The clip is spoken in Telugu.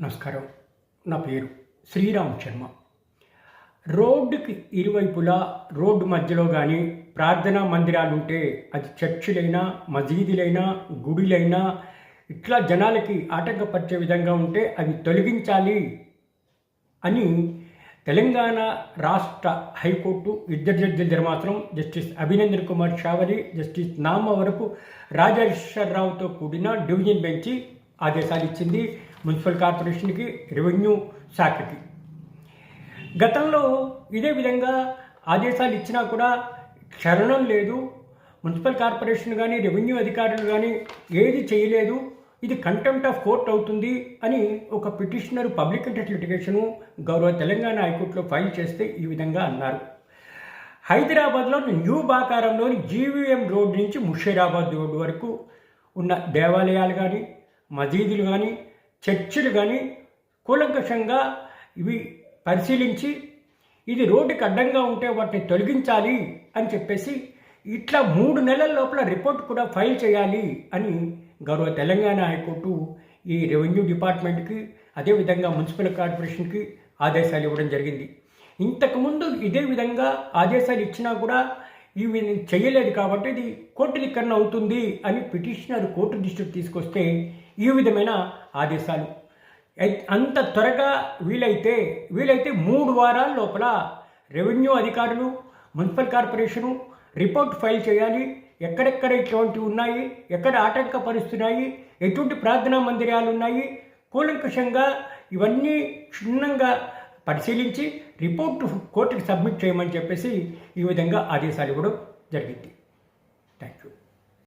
నమస్కారం. నా పేరు శ్రీరామ్ శర్మ. రోడ్డుకి ఇరువైపులా రోడ్డు మధ్యలో కానీ ప్రార్థనా మందిరాలు ఉంటే అది చర్చిలైనా మసీదులైనా గుడిలైనా ఇట్లా జనాలకి ఆటంకపరిచే విధంగా ఉంటే అవి తొలగించాలి అని తెలంగాణ రాష్ట్ర హైకోర్టు ఇద్దరు జడ్జిల ధర్మాసనం జస్టిస్ అభినందన్ కుమార్ షావరి జస్టిస్ నామవరపు రాజేశ్వరరావుతో కూడిన డివిజన్ బెంచి ఆదేశాలు ఇచ్చింది. మున్సిపల్ కార్పొరేషన్కి రెవెన్యూ శాఖకి. గతంలో ఇదే విధంగా ఆదేశాలు ఇచ్చినా కూడా క్షరణం లేదు. మున్సిపల్ కార్పొరేషన్ కానీ రెవెన్యూ అధికారులు కానీ ఏది చేయలేదు. ఇది కంటెంప్ట్ ఆఫ్ కోర్ట్ అవుతుంది అని ఒక పిటిషనర్ పబ్లిక్ ఇంట్రెస్ట్ లిటిగేషను గౌరవ తెలంగాణ హైకోర్టులో ఫైల్ చేస్తే ఈ విధంగా అన్నారు. హైదరాబాద్లో న్యూ బాకారంలోని జీవీఎం రోడ్ నుంచి ముషీరాబాద్ రోడ్డు వరకు ఉన్న దేవాలయాలు కానీ మసీదులు కానీ చర్చిలు కానీ కూలంకషంగా ఇవి పరిశీలించి ఇది రోడ్డుకి అడ్డంగా ఉంటే వాటిని తొలగించాలి అని చెప్పేసి ఇట్లా మూడు నెలల లోపల రిపోర్ట్ కూడా ఫైల్ చేయాలి అని గౌరవ తెలంగాణ హైకోర్టు ఈ రెవెన్యూ డిపార్ట్మెంట్కి అదేవిధంగా మున్సిపల్ కార్పొరేషన్కి ఆదేశాలు ఇవ్వడం జరిగింది. ఇంతకుముందు ఇదే విధంగా ఆదేశాలు ఇచ్చినా కూడా ఇవి చేయలేదు కాబట్టి ఇది కోర్టు ధిక్కరణ అవుతుంది అని పిటిషనర్ కోర్టు దృష్టికి తీసుకొస్తే ఈ విధమైన ఆదేశాలు. అంత త్వరగా వీలైతే వీలైతే మూడు వారాల లోపల రెవెన్యూ అధికారులు మున్సిపల్ కార్పొరేషను రిపోర్ట్ ఫైల్ చేయాలి. ఎక్కడెక్కడ ఇటువంటివి ఉన్నాయి ఎక్కడ ఆటంకపరుస్తున్నాయి ఎటువంటి ప్రార్థనా మందిరాలు ఉన్నాయి కూలంకషంగా ఇవన్నీ క్షుణ్ణంగా పరిశీలించి రిపోర్ట్ కోర్టుకి సబ్మిట్ చేయమని చెప్పేసి ఈ విధంగా ఆదేశాలు ఇవ్వడం జరిగింది. Thank you